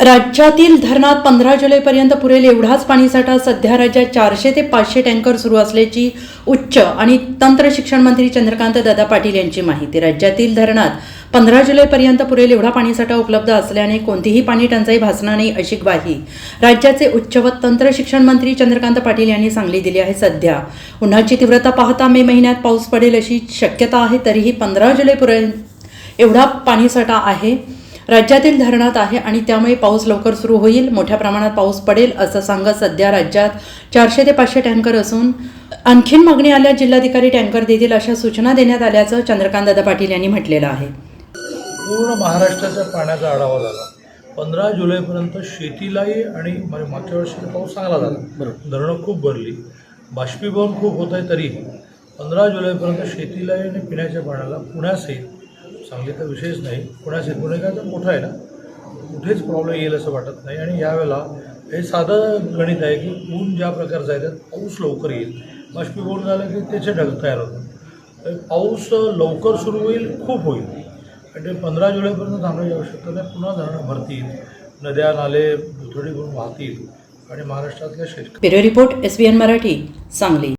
राज्यातील धरणात पंधरा जुलैपर्यंत पुरेल एवढाच पाणीसाठा सध्या राज्यात चारशे ते पाचशे टँकर सुरू असल्याची उच्च आणि तंत्र शिक्षण मंत्री चंद्रकांत दादा पाटील यांची माहिती. राज्यातील धरणात पंधरा जुलैपर्यंत पुरेल एवढा पाणीसाठा उपलब्ध असल्याने कोणतीही पाणी टंचाई भासणार नाही अशी ग्वाही राज्याचे उच्च व तंत्र शिक्षण मंत्री चंद्रकांत पाटील यांनी सांगली दिली आहे सध्या. उन्हाची तीव्रता पाहता मे महिन्यात पाऊस पडेल अशी शक्यता आहे तरीही पंधरा जुलैपर्यंत एवढा पाणीसाठा आहे. राज्यातील धरणात आहे आणि त्यामुळे पाऊस लवकर सुरू होईल मोठ्या प्रमाणात पाऊस पडेल असं सांगत सध्या राज्यात चारशे ते पाचशे टँकर असून आणखीन मागणी आल्यास जिल्हाधिकारी टँकर देतील अशा सूचना देण्यात आल्याचं चंद्रकांतदादा पाटील यांनी म्हटलेलं आहे. पूर्ण महाराष्ट्राच्या पाण्याचा आढावा झाला. पंधरा जुलैपर्यंत शेतीलाही आणि म्हणजे मागच्या वर्षी पाऊस चांगला झाला. बरोबर. धरणं खूप भरली. बाष्पीभवन खूप होत आहे तरीही. पंधरा जुलैपर्यंत शेतीलाही आणि पिण्याच्या पाण्याला पुण्यासहित सांगली तर विशेष नाही. कुणाशी गुन्हेगार काय तर मोठं आहे ना. कुठेच प्रॉब्लेम येईल असं वाटत नाही. आणि यावेळेला हे साधं गणित आहे की ऊन ज्या प्रकारचं आहे त्यात पाऊस लवकर येईल. बाष्पीभवन झालं की त्याचे ढग तयार होतात. तर पाऊस लवकर सुरू होईल खूप होईल. आणि ते पंधरा जुलैपर्यंत थांबण्याची आवश्यकता नाही. पुन्हा धरणं भरतील. नद्या नाले दुथडी करून वाहतील. आणि महाराष्ट्रातल्या शेतकरी bureau report S B N Marathi Sangli.